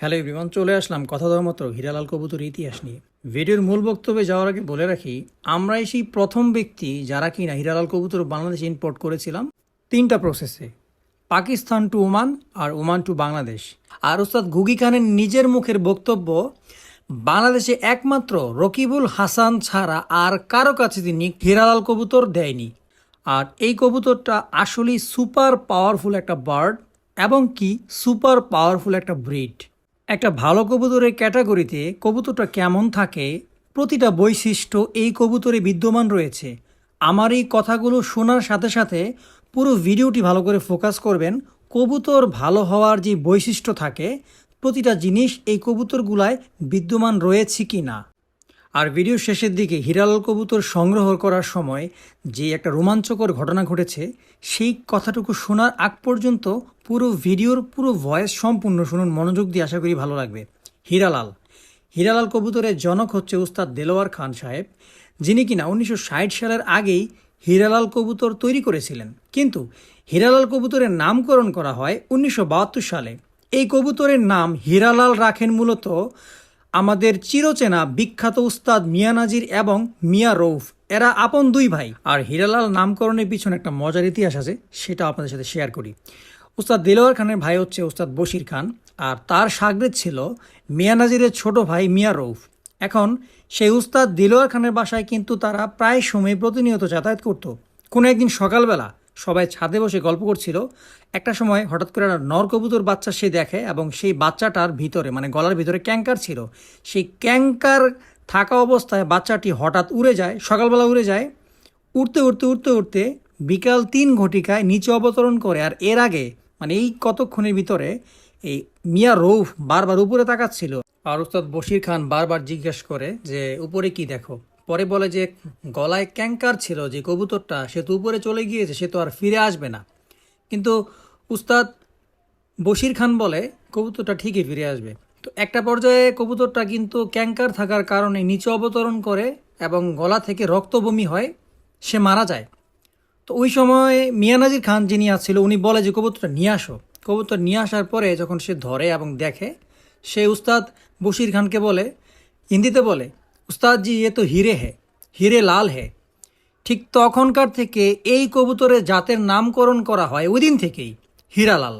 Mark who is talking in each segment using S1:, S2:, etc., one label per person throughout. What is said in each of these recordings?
S1: Hello everyone, চলে আসলাম কথা দেওয়ার মতো হীরালাল কবুতর ইতিহাস নিয়ে। ভিডিওর মূল বক্তব্যে যাওয়ার আগে বলে রাখি, আমরাই সেই প্রথম ব্যক্তি যারা কিনা হীরালাল কবুতর বাংলাদেশে ইম্পোর্ট করেছিলাম তিনটা প্রসেসে পাকিস্তান টু ওমান আর ওমান টু বাংলাদেশ আর ওস্তাদ গুগি খানের নিজের মুখের বক্তব্য, বাংলাদেশে একমাত্র রকিবুল হাসান ছাড়া আর কারও কাছে তিনি হীরালাল কবুতর দেয়নি। আর এই কবুতরটা আসলেই সুপার পাওয়ারফুল একটা বার্ড এবং কি সুপার পাওয়ারফুল একটা ব্রিড একটা ভালো কবুতরের ক্যাটাগরিতে কবুতরটা কেমন থাকে প্রতিটা বৈশিষ্ট্য এই কবুতরে বিদ্যমান রয়েছে। আমার এই কথাগুলো শোনার সাথে সাথে পুরো ভিডিওটি ভালো করে ফোকাস করবেন। কবুতর ভালো হওয়ার যে বৈশিষ্ট্য থাকে, প্রতিটা জিনিস এই কবুতরগুলায় বিদ্যমান রয়েছে কি না আর ভিডিও শেষের দিকে হিরালাল কবুতর সংগ্রহ করার সময় যে একটা রোমাঞ্চকর ঘটনা ঘটেছে, সেই কথাটুকু শোনার আগ পর্যন্ত পুরো ভিডিওর পুরো ভয়েস সম্পূর্ণ শুনুন, মনোযোগ দিয়ে আশা করি ভালো লাগবে। হিরালাল। হিরালাল কবুতরের জনক হচ্ছে উস্তাদ দেলোয়ার খান সাহেব, যিনি কিনা উনিশশো ষাট সালের আগেই হিরালাল কবুতর তৈরি করেছিলেন। কিন্তু হিরালাল কবুতরের নামকরণ করা হয় উনিশশো বাহাত্তর সালে। এই কবুতরের নাম হীরালাল রাখেন মূলত আমাদের চিরচেনা বিখ্যাত উস্তাদ মিয়া নাজির এবং মিয়া রৌফ এরা আপন দুই ভাই। আর হীরালাল নামকরণের পিছনে একটা মজার ইতিহাস আছে সেটা আপনাদের সাথে শেয়ার করি। উস্তাদ দিলওয়ার খানের ভাই হচ্ছে উস্তাদ বশির খান, আর তার সাগরেদ ছিল মিয়া নাজিরের ছোট ভাই মিয়া রৌফ এখন সেই উস্তাদ দিলওয়ার খানের বাসায় কিন্তু তারা প্রায় সময় প্রতিনিয়ত যাতায়াত করতো। কোনো একদিন সকালবেলা সবাই ছাদে বসে গল্প করছিল। একটা সময় হঠাৎ করে একটা নরকবুতর বাচ্চা সে দেখে এবং সেই বাচ্চাটার ভিতরে মানে গলার ভিতরে ক্যাঙ্কার ছিল। সেই ক্যাঙ্কার থাকা অবস্থায় বাচ্চাটি হঠাৎ উড়ে যায়, সকালবেলা উড়ে যায়। উঠতে উঠতে উঠতে উঠতে বিকাল তিন ঘটিকায় নিচে অবতরণ করে, আর এর আগে মানে এই কতক্ষণের ভিতরে এই মিয়া রৌফ বারবার উপরে তাকাচ্ছিল। আর উস্তাদ বশির খান বারবার জিজ্ঞেস করে যে, উপরে কি দেখো? পরে বলে যে, গলায় ক্যাঙ্কার ছিল যে কবুতরটা, সে তো উপরে চলে গিয়েছে, সে তো আর ফিরে আসবে না। কিন্তু উস্তাদ বশির খান বলে, কবুতরটা ঠিকই ফিরে আসবে। তো একটা পর্যায়ে কবুতরটা কিন্তু ক্যাঙ্কার থাকার কারণে নিচে অবতরণ করে এবং গলা থেকে রক্তবমি হয়, সে মারা যায়। তো ওই সময় মিয়ানাজির খান যিনি আসছিল, উনি বলে যে, কবুতরটা নিয়ে আসো। কবুতর নিয়ে আসার পরে যখন সে ধরে এবং দেখে, সে উস্তাদ বশির খানকে বলে হিন্দিতে বলে উস্তাদ জি এ তো হিরে হে, হিরে লাল হে। ঠিক তখনকার থেকে এই কবুতরের জাতের নামকরণ করা হয় ওই দিন থেকেই হীরালাল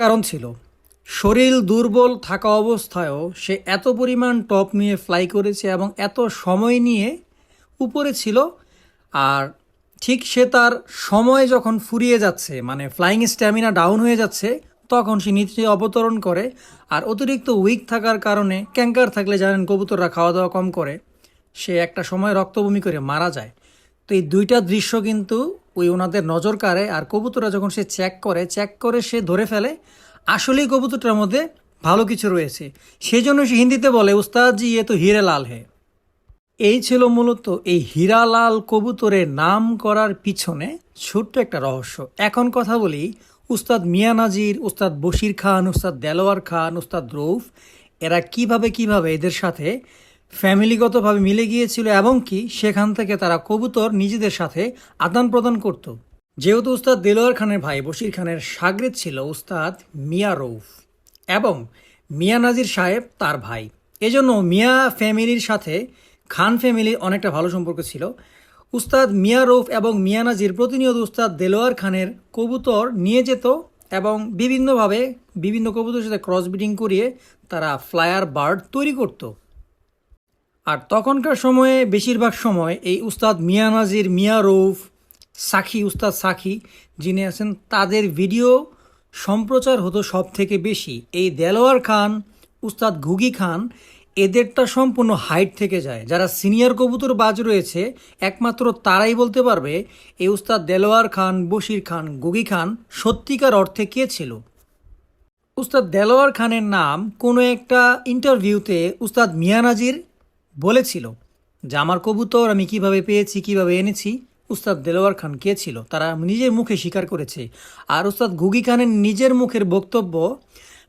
S1: কারণ ছিল, শরীর দুর্বল থাকা অবস্থায়ও সে এত পরিমাণ টপ নিয়ে ফ্লাই করেছে এবং এত সময় নিয়ে উপরে ছিল, আর ঠিক সে তার সময় যখন ফুরিয়ে যাচ্ছে মানে ফ্লাইং স্ট্যামিনা ডাউন হয়ে যাচ্ছে, তখন সে নিচে অবতরণ করে, আর অতিরিক্ত উইক থাকার কারণে ক্যাঙ্কার থাকলে জানেন কবুতররা খাওয়া দাওয়া কম করে, সে একটা সময় রক্তবমি করে মারা যায়। তো এই দুইটা দৃশ্য কিন্তু ওই ওনাদের নজর কাড়ে, আর কবুতররা যখন সে চেক করে চেক করে সে ধরে ফেলে, আসলেই কবুতরটার মধ্যে ভালো কিছু রয়েছে। সেই জন্য সে হিন্দিতে বলে, উস্তাদ জি, এ তো হিরে লাল হে। এই ছিল মূলত এই হীরালাল কবুতরের নাম করার পিছনে ছোট্ট একটা রহস্য। এখন কথা বলি উস্তাদ মিয়া নাজির, উস্তাদ বশির খান, উস্তাদ দেলোয়ার খান, উস্তাদ রৌফ, এরা কীভাবে কীভাবে এদের সাথে ফ্যামিলিগতভাবে মিলে গিয়েছিল এবং কি সেখান থেকে তারা কবুতর নিজেদের সাথে আদান প্রদান করত। যেহেতু উস্তাদ দেলোয়ার খানের ভাই বশির খানের সাগরেদ ছিল উস্তাদ মিয়া রৌফ এবং মিয়া নাজির সাহেব তার ভাই। এজন্য মিয়া ফ্যামিলির সাথে খান ফ্যামিলির অনেকটা ভালো সম্পর্ক ছিল। উস্তাদ মিয়া রৌফ এবং মিয়া নাজির প্রতিনিয়ত উস্তাদ দেলোয়ার খানের কবুতর নিয়ে যেত এবং বিভিন্নভাবে বিভিন্ন কবুতরের সাথে ক্রস ব্রিডিং করিয়ে তারা ফ্লায়ার বার্ড তৈরি করতো। আর তখনকার সময়ে বেশিরভাগ সময় এই উস্তাদ মিয়া নাজির, মিয়া রৌফ, সাখি, উস্তাদ সাখি যিনি আছেন, তাদের ভিডিও সম্প্রচার হতো সব থেকে বেশি। এই দেলোয়ার খান, উস্তাদ ঘুগি খান এদেরটা সম্পূর্ণ হাইট থেকে যায়। যারা সিনিয়র কবুতর বাজ রয়েছে, একমাত্র তারাই বলতে পারবে এই উস্তাদ দেলোয়ার খান, বশির খান, গুগি খান, সত্যিকার অর্থে কে ছিল? উস্তাদ দেলোয়ার খানের নাম কোনো একটা ইন্টারভিউতে উস্তাদ মিয়া নাজির বলেছিল, যে আমার কবুতর, আমি কীভাবে পেয়েছি, কীভাবে এনেছি, উস্তাদ দেলোয়ার খান কে ছিল? তারা নিজের মুখে স্বীকার করেছে। আর উস্তাদ গুগি খানের নিজের মুখের বক্তব্য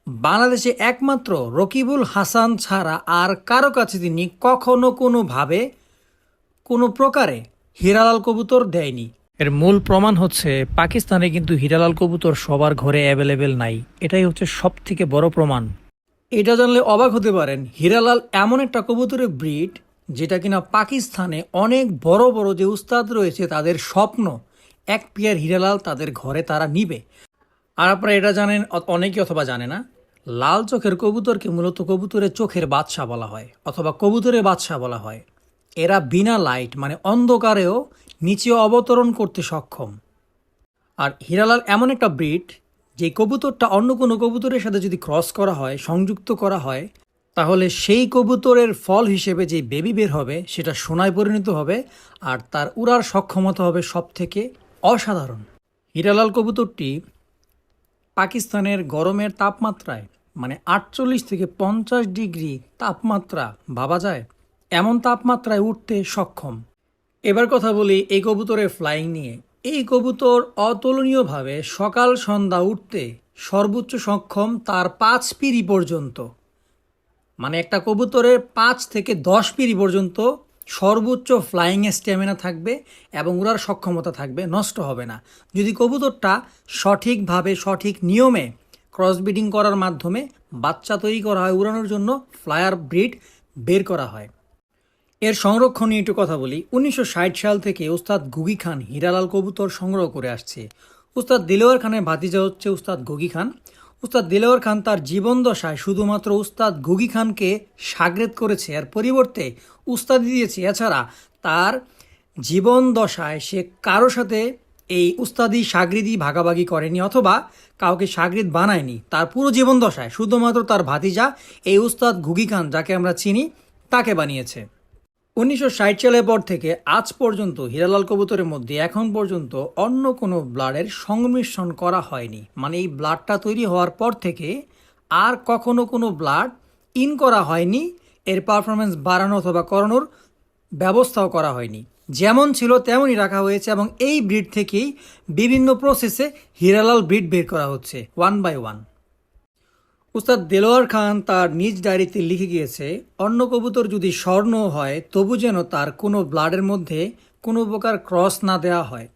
S1: বাংলাদেশে একমাত্র রকিবুল হাসান ছাড়া আর কারও কাছে তিনি কখনো কোনোভাবে কোনো প্রকারে হীরালাল কবুতর দেয়নি। এর মূল প্রমাণ হচ্ছে পাকিস্তানে কিন্তু হীরালাল কবুতর সবার ঘরে অ্যাভেলেবেল নাই। এটাই হচ্ছে সব থেকে বড় প্রমাণ। এটা জানলে অবাক হতে পারেন হিরালাল এমন একটা কবুতরের ব্রিড যেটা কিনা পাকিস্তানে অনেক বড় বড় যে উস্তাদ রয়েছে তাদের স্বপ্ন এক পেয়ার হিরালাল তাদের ঘরে তারা নিবে। আর আপনারা এটা জানেন অনেকে অথবা জানে না। লাল চোখের কবুতরকে মূলত কবুতরের চোখের বাদশা বলা হয়, অথবা কবুতরের বাদশা বলা হয়। এরা বিনা লাইট মানে অন্ধকারেও নিচে অবতরণ করতে সক্ষম। আর হিরালাল এমন একটা ব্রিড যে কবুতরটা অন্য কোনো কবুতরের সাথে যদি ক্রস করা হয়, সংযুক্ত করা হয়, তাহলে সেই কবুতরের ফল হিসেবে যে বেবি বের হবে, সেটা সোনায় পরিণত হবে, আর তার উড়ার সক্ষমতা হবে সব থেকে অসাধারণ। হিরালাল কবুতরটি পাকিস্তানের গরমের তাপমাত্রায় মানে আটচল্লিশ থেকে পঞ্চাশ ডিগ্রি তাপমাত্রা ভাবা যায়। এমন তাপমাত্রায় উঠতে সক্ষম। এবার কথা বলি এই কবুতরের ফ্লাইং নিয়ে। এই কবুতর অতুলনীয়ভাবে সকাল সন্ধ্যা উঠতে সর্বোচ্চ সক্ষম তার পাঁচ পিড়ি পর্যন্ত। মানে একটা কবুতরের পাঁচ থেকে দশ পিড়ি পর্যন্ত সর্বোচ্চ ফ্লাইং স্ট্যামিনা থাকবে এবং উড়ার সক্ষমতা থাকবে, নষ্ট হবে না। যদি কবুতরটা সঠিকভাবে, সঠিক নিয়মে ক্রসব্রিডিং করার মাধ্যমে বাচ্চা তৈরি করা হয়, উড়ানোর জন্য ফ্লায়ার ব্রিড বের করা হয়। এর সংরক্ষণ নিয়ে একটু কথা বলি। উনিশশো ষাট সাল থেকে উস্তাদ গুগি খান হীরালাল কবুতর সংগ্রহ করে আসছে। উস্তাদ দিলওয়ার খানের ভাতিজা হচ্ছে উস্তাদ গুগি খান। উস্তাদ দিলওয়ার খান তার জীবন দশায় শুধুমাত্র উস্তাদ গুগি খানকে সাগরেদ করেছে। আর পরিবর্তে উস্তাদি দিয়েছে। এছাড়া তার জীবন দশায় সে কারও সাথে এই উস্তাদি সাগরিদি ভাগাভাগি করেনি অথবা কাউকে সাগরিদ বানায়নি। তার পুরো জীবন দশায় শুধুমাত্র তার ভাতিজা, এই উস্তাদ গুগি খান, যাকে আমরা চিনি, তাকে বানিয়েছে। উনিশশো ষাট সালের পর থেকে আজ পর্যন্ত হীরালাল কবুতরের মধ্যে এখন পর্যন্ত অন্য কোনো ব্লাডের সংমিশ্রণ করা হয়নি। মানে এই ব্লাডটা তৈরি হওয়ার পর থেকে আর কখনো কোনো ব্লাড ইন করা হয়নি, এর পারফরমেন্স বাড়ানো অথবা করানোর ব্যবস্থাও করা হয়নি। যেমন ছিল তেমনই রাখা হয়েছে এবং এই ব্রিড থেকেই বিভিন্ন প্রসেসে হীরালাল ব্রিড বের করা হচ্ছে ওয়ান বাই ওয়ান উস্তাদ দেলোয়ার খান তার নিজ ডায়েরিতে লিখে গিয়েছে, অন্য কবুতর যদি স্বর্ণ হয়, তবু যেন তার কোনো ব্লাডের মধ্যে কোনো প্রকার ক্রস না দেওয়া হয়।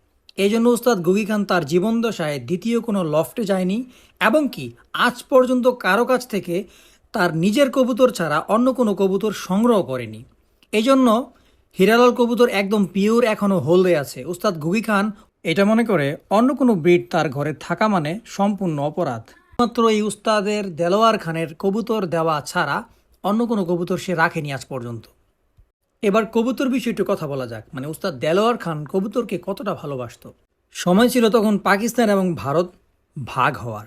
S1: এই জন্য উস্তাদ গুগি খান তার জীবনদশায় দ্বিতীয় কোনো লফটে যায়নি এবং কি আজ পর্যন্ত কারও কাছ থেকে তার নিজের কবুতর ছাড়া অন্য কোনো কবুতর সংগ্রহ করেনি। এই জন্য হিরালাল কবুতর একদম পিওর এখনও হোলদে আছে। উস্তাদ গুগি খান এটা মনে করে অন্য কোনো ব্রিড তার ঘরে থাকা মানে সম্পূর্ণ অপরাধ। মাত্র এই উস্তাদের দেলোয়ার খানের কবুতর দেওয়া ছাড়া অন্য কোনো কবুতর সে রাখেনি আজ পর্যন্ত। এবার কবুতর বিষয়ে একটু কথা বলা যাক। মানে উস্তাদ দেলোয়ার খান কবুতরকে কতটা ভালোবাসতো? সময় ছিল তখন পাকিস্তান এবং ভারত ভাগ হওয়ার।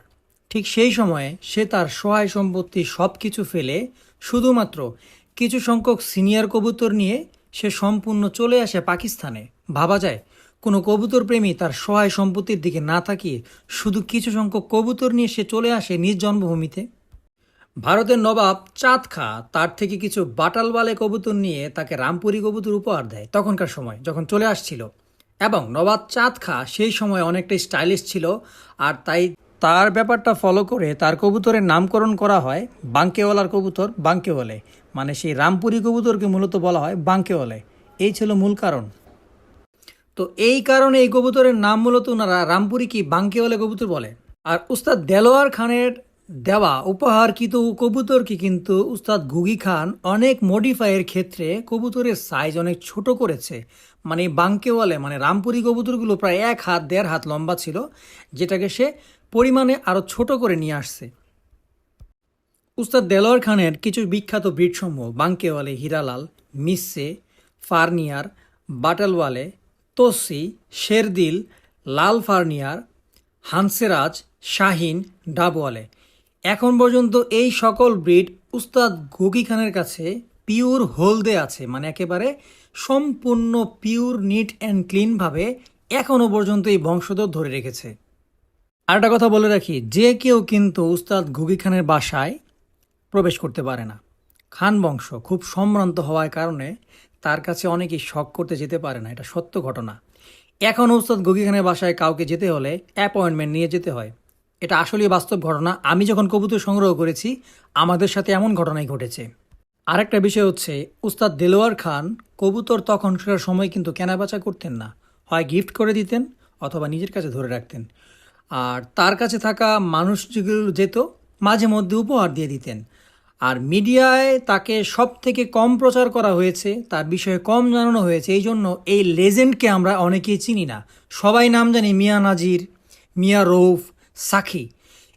S1: ঠিক সেই সময়ে সে তার সহায় সম্পত্তি সব কিছু ফেলে শুধুমাত্র কিছু সংখ্যক সিনিয়র কবুতর নিয়ে সে সম্পূর্ণ চলে আসে পাকিস্তানে। ভাবা যায় কোনো কবুতর প্রেমী তার সহায় সম্পত্তির দিকে না তাকিয়ে শুধু কিছু সংখ্যক কবুতর নিয়ে সে চলে আসে নিজ জন্মভূমিতে। ভারতের নবাব চাঁদ খা তার থেকে কিছু বাটালওয়ালে কবুতর নিয়ে তাকে রামপুরি কবুতর উপহার দেয় তখনকার সময় যখন চলে আসছিল। এবং নবাব চাঁদ খা সেই সময় অনেকটা স্টাইলিশ ছিল আর তাই তার ব্যাপারটা ফলো করে তার কবুতরের নামকরণ করা হয় বাঙ্কেওয়ালার কবুতর বাঙ্কেওয়ালে মানে সেই রামপুরি কবুতরকে মূলত বলা হয় বাঙ্কেওয়ালে এই ছিল মূল কারণ। তো এই কারণে এই কবুতরের নাম মূলত ওনারা রামপুরি কি বাঙ্কেওয়ালে কবুতর বলে। আর উস্তাদ দেলোয়ার খানের দেওয়া উপহারকৃত কবুতরকে কিন্তু উস্তাদ গুগি খান অনেক মডিফাইয়ের ক্ষেত্রে কবুতরের সাইজ অনেক ছোট করেছে। মানে বাঙ্কেওয়ালে মানে রামপুরি কবুতরগুলো প্রায় এক হাত, দেড় হাত লম্বা ছিল, যেটাকে সে পরিমাণে আরও ছোট করে নিয়ে আসছে। উস্তাদ দেলোয়ার খানের কিছু বিখ্যাত ব্রিডসমূহ বাঙ্কেওয়ালে হীরালাল, মিসে, ফার্নিয়ার, বাটালওয়ালে তোসি, শেরদিল লাল ফার্নিয়ার হানসেরাজ, শাহিন, ডাবওয়ালে। এখন পর্যন্ত এই সকল ব্রিড উস্তাদ গুগি খানের কাছে পিওর হলদে আছে মানে একেবারে সম্পূর্ণ পিওর, নিট অ্যান্ড ক্লিনভাবে এখনও পর্যন্ত এই বংশধর ধরে রেখেছে। আর একটা কথা বলে রাখি, যে কেউ কিন্তু উস্তাদ গুগি খানের বাসায় প্রবেশ করতে পারে না। খান বংশ খুব সম্ভ্রান্ত হওয়ার কারণে তার কাছে অনেকেই শখ করতে যেতে পারে না, এটা সত্য ঘটনা। এখন ওস্তাদ গগি খানের বাসায় কাউকে যেতে হলে অ্যাপয়েন্টমেন্ট নিয়ে যেতে হয়। এটা আসলে বাস্তব ঘটনা। আমি যখন কবুতর সংগ্রহ করেছি, আমাদের সাথে এমন ঘটনাই ঘটেছে। আরেকটা বিষয় হচ্ছে উস্তাদ দেলোয়ার খান কবুতর তখনকার সময় কিন্তু কেনাবেচা করতেন না। হয় গিফট করে দিতেন, অথবা নিজের কাছে ধরে রাখতেন। আর তার কাছে থাকা মানুষ যেগুলো যেত, মাঝে মধ্যে উপহার দিয়ে দিতেন। আর মিডিয়ায় তাকে সব থেকে কম প্রচার করা হয়েছে, তার বিষয়ে কম জানানো হয়েছে, এই জন্য এই লেজেন্ডকে আমরা অনেকেই চিনি না। সবাই নাম জানি মিয়া নাজির, মিয়া রৌফ, সাখি।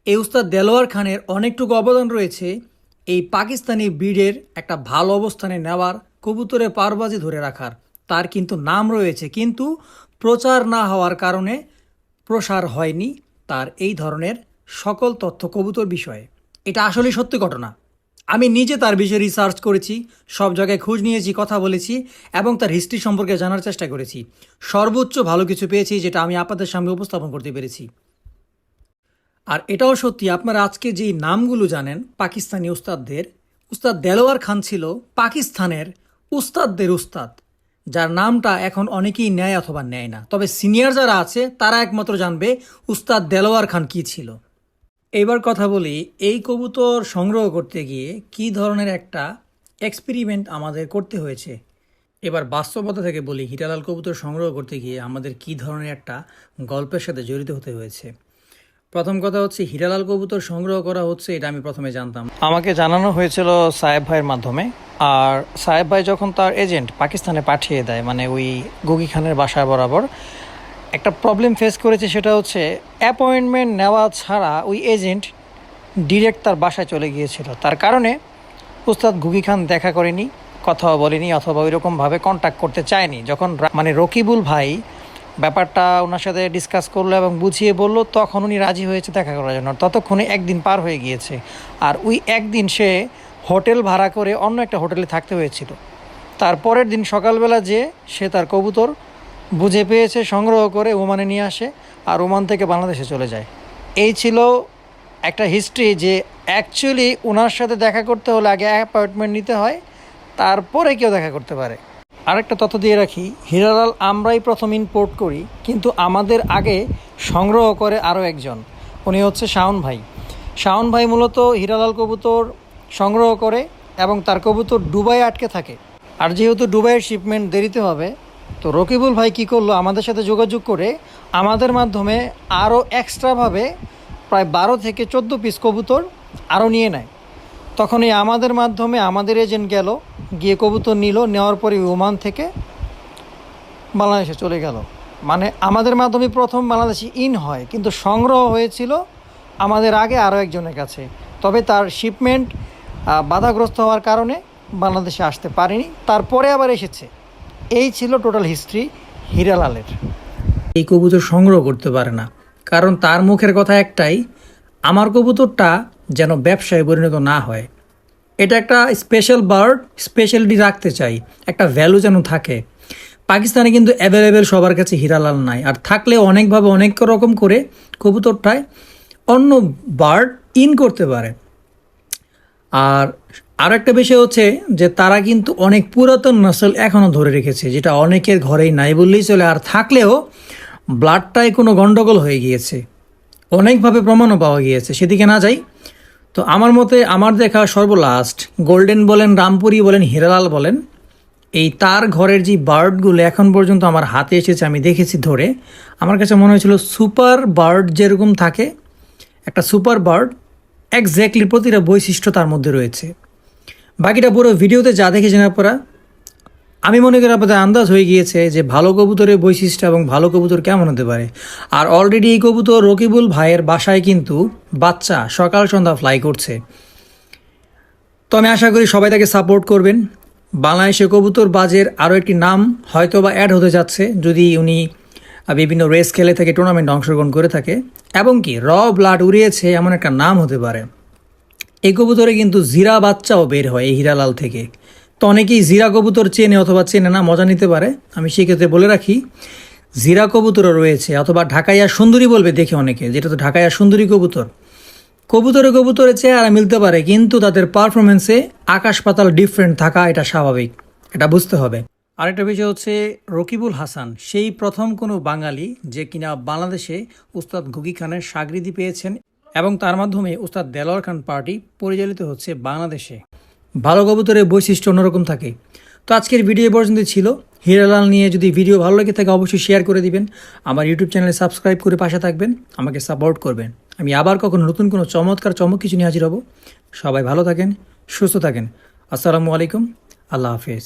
S1: এই উস্তাদ দেলোয়ার খানের অনেকটুকু অবদান রয়েছে, এই পাকিস্তানি ব্রিডের একটা ভালো অবস্থানে নেওয়ার, কবুতরে পারবাজি ধরে রাখার। তার কিন্তু নাম রয়েছে, কিন্তু প্রচার না হওয়ার কারণে প্রসার হয়নি তার এই ধরনের সকল তথ্য কবুতর বিষয়ে। এটা আসলে সত্যি ঘটনা। আমি নিজে তার বিষয়ে রিসার্চ করেছি, সব জায়গায় খোঁজ নিয়েছি, কথা বলেছি এবং তার হিস্ট্রি সম্পর্কে জানার চেষ্টা করেছি। সর্বোচ্চ ভালো কিছু পেয়েছি যেটা আমি আপনাদের সামনে উপস্থাপন করতে পেরেছি। আর এটাও সত্যি, আপনারা আজকে যেই নামগুলো জানেন, পাকিস্তানি উস্তাদদের, উস্তাদ দেলোয়ার খান ছিল পাকিস্তানের উস্তাদদের উস্তাদ, যার নামটা এখন অনেকেই নেয় অথবা নেয় না। তবে সিনিয়র যারা আছে, তারা একমাত্র জানবে উস্তাদ দেলোয়ার খান কি ছিল। এবার কথা বলি এই কবুতর সংগ্রহ করতে গিয়ে কি ধরনের একটা এক্সপেরিমেন্ট আমাদের করতে হয়েছে। এবার বাস্তবতা থেকে বলি হিরালাল কবুতর সংগ্রহ করতে গিয়ে আমাদের কি ধরনের একটা গল্পের সাথে জড়িত হতে হয়েছে। প্রথম কথা হচ্ছে হিরালাল কবুতর সংগ্রহ করা হচ্ছে, এটা আমি প্রথমে জানতাম। আমাকে জানানো হয়েছিল সাহেব ভাইয়ের মাধ্যমে। আর সাহেব ভাই যখন তার এজেন্ট পাকিস্তানে পাঠিয়ে দেয় মানে ওই গগি খানের বাসায় বরাবর একটা প্রবলেম ফেস করেছে সেটা হচ্ছে অ্যাপয়েন্টমেন্ট নেওয়া ছাড়া ওই এজেন্ট ডিরেক্ট তার বাসায় চলে গিয়েছিল। তার কারণে উস্তাদ গুগি খান দেখা করেনি, কথাও বলেনি, অথবা ওই রকমভাবে কন্ট্যাক্ট করতে চায়নি। যখন মানে রকিবুল ভাই ব্যাপারটা ওনার সাথে ডিসকাস করল এবং বুঝিয়ে বলল, তখন উনি রাজি হয়েছে দেখা করার জন্য। ততক্ষণে একদিন পার হয়ে গিয়েছে। আর ওই একদিন সে হোটেল ভাড়া করে অন্য একটা হোটেলে থাকতে হয়েছিল। তারপরের দিন সকালবেলা যে সে তার কবুতর বুঝে পেয়েছে, সংগ্রহ করে ওমানে নিয়ে আসে আর ওমান থেকে বাংলাদেশে চলে যায়। এই ছিল একটা হিস্ট্রি যে অ্যাকচুয়ালি ওনার সাথে দেখা করতে হলে আগে অ্যাপয়েন্টমেন্ট নিতে হয়, তারপরে কেউ দেখা করতে পারে। আরেকটা তথ্য দিয়ে রাখি, হিরালাল আমরাই প্রথম ইম্পোর্ট করি, কিন্তু আমাদের আগে সংগ্রহ করে আরও একজন। উনি হচ্ছে শাওন ভাই। শাওন ভাই মূলত হিরালাল কবুতর সংগ্রহ করে এবং তার কবুতর ডুবাই আটকে থাকে। আর যেহেতু দুবাইয়ের শিপমেন্ট দেরিতে হবে তো রকিবুল ভাই কী করল? আমাদের সাথে যোগাযোগ করে আমাদের মাধ্যমে আরও এক্সট্রাভাবে প্রায় বারো থেকে চোদ্দ পিস কবুতর আরও নিয়ে নেয়। তখন এই আমাদের মাধ্যমে আমাদের এজেন্ট গেল, গিয়ে কবুতর নিল, নেওয়ার পরে ওমান থেকে বাংলাদেশে চলে গেল। মানে আমাদের মাধ্যমে প্রথম বাংলাদেশি ইন হয়, কিন্তু সংগ্রহ হয়েছিল আমাদের আগে আরও একজনের কাছে। তবে তার শিপমেন্ট বাধাগ্রস্ত হওয়ার কারণে বাংলাদেশে আসতে পারেনি। তারপরে আবার এসেছে। এই ছিল টোটাল হিস্ট্রি হিরালালের। এই কবুতর সংগ্রহ করতে পারে না, কারণ তার মুখের কথা একটাই, আমার কবুতরটা যেন ব্যবসায় পরিণত না হয়। এটা একটা স্পেশাল বার্ড স্পেশালিটি রাখতে চাই, একটা ভ্যালু যেন থাকে। পাকিস্তানে কিন্তু অ্যাভেলেবেল সবার কাছে হিরালাল নাই, আর থাকলে অনেকভাবে অনেক রকম করে কবুতরটায় অন্য বার্ড ইন করতে পারে। আর আরেকটা বিষয় হচ্ছে যে তারা কিন্তু অনেক পুরাতন নসল এখনও ধরে রেখেছে, যেটা অনেকের ঘরেই নাই বললেই চলে। আর থাকলেও ব্লাডটায় কোনো গণ্ডগোল হয়ে গিয়েছে, অনেকভাবে প্রমাণও পাওয়া গিয়েছে। সেদিকে না যাই, তো আমার মতে আমার দেখা সর্বলাস্ট, গোল্ডেন বলেন, রামপুরি বলেন, হিরালাল বলেন, এই তার ঘরের যে বার্ডগুলো এখন পর্যন্ত আমার হাতে এসেছে, আমি দেখেছি ধরে, আমার কাছে মনে হয়েছিল সুপার বার্ড যেরকম থাকে, একটা সুপার বার্ড একজ্যাক্টলি প্রতিটা বৈশিষ্ট্য তার মধ্যে রয়েছে। বাকিটা পুরো ভিডিওতে যা দেখে জানার পরা আমি মনে করি আপনাদের আন্দাজ হয়ে গিয়েছে যে ভালো কবুতরের বৈশিষ্ট্য এবং ভালো কবুতর কেমন হতে পারে। আর অলরেডি এই কবুতর রকিবুল ভাইয়ের বাসায় কিন্তু বাচ্চা সকাল সন্ধ্যা ফ্লাই করছে। তো আমি আশা করি সবাই তাকে সাপোর্ট করবেন। বাংলাদেশে কবুতর বাজের আরও একটি নাম হয়তো বা অ্যাড হতে যাচ্ছে যদি উনি বিভিন্ন রেস খেলে থেকে টুর্নামেন্টে অংশগ্রহণ করে থাকে। এবং কি র ব্লাড উড়িয়েছে এমন একটা নাম হতে পারে। এই কবুতরে কিন্তু জিরা বাচ্চাও বের হয় এই হিরালাল থেকে। তো অনেকেই জিরা কবুতর চেনে অথবা চেনে না, মজা নিতে পারে। আমি সেক্ষেত্রে বলে রাখি, জিরা কবুতরও রয়েছে, অথবা ঢাকাইয়া সুন্দরী বলবে দেখে অনেকে, যেটা তো ঢাকাইয়া সুন্দরী কবুতর। কবুতরে কবুতরে চেহারা মিলতে পারে, কিন্তু তাদের পারফরমেন্সে আকাশ পাতাল ডিফারেন্ট থাকা এটা স্বাভাবিক, এটা বুঝতে হবে। আরেকটা বিষয় হচ্ছে, রকিবুল হাসান, সেই প্রথম কোনো বাঙালি যে কিনা বাংলাদেশে উস্তাদ ঘুগি খানের সাগরিদি পেয়েছেন এবং তার মাধ্যমে উস্তাদ দেলোয়ার খান পার্টি পরিচালিত হচ্ছে বাংলাদেশে। ভালো কবুতরের বৈশিষ্ট্য অন্যরকম থাকে। তো আজকের ভিডিও পর্যন্ত ছিল। হিরালাল নিয়ে যদি ভিডিও ভালো লাগে থাকে অবশ্যই শেয়ার করে দিবেন। আমার ইউটিউব চ্যানেলে সাবস্ক্রাইব করে পাশে থাকবেন। আমাকে সাপোর্ট করবেন। আমি আবার কখনো নতুন কোনো চমৎকার চমক কিছু নিয়ে হাজির হব। সবাই ভালো থাকেন, সুস্থ থাকেন। আসসালামু আলাইকুম। আল্লাহ হাফেজ।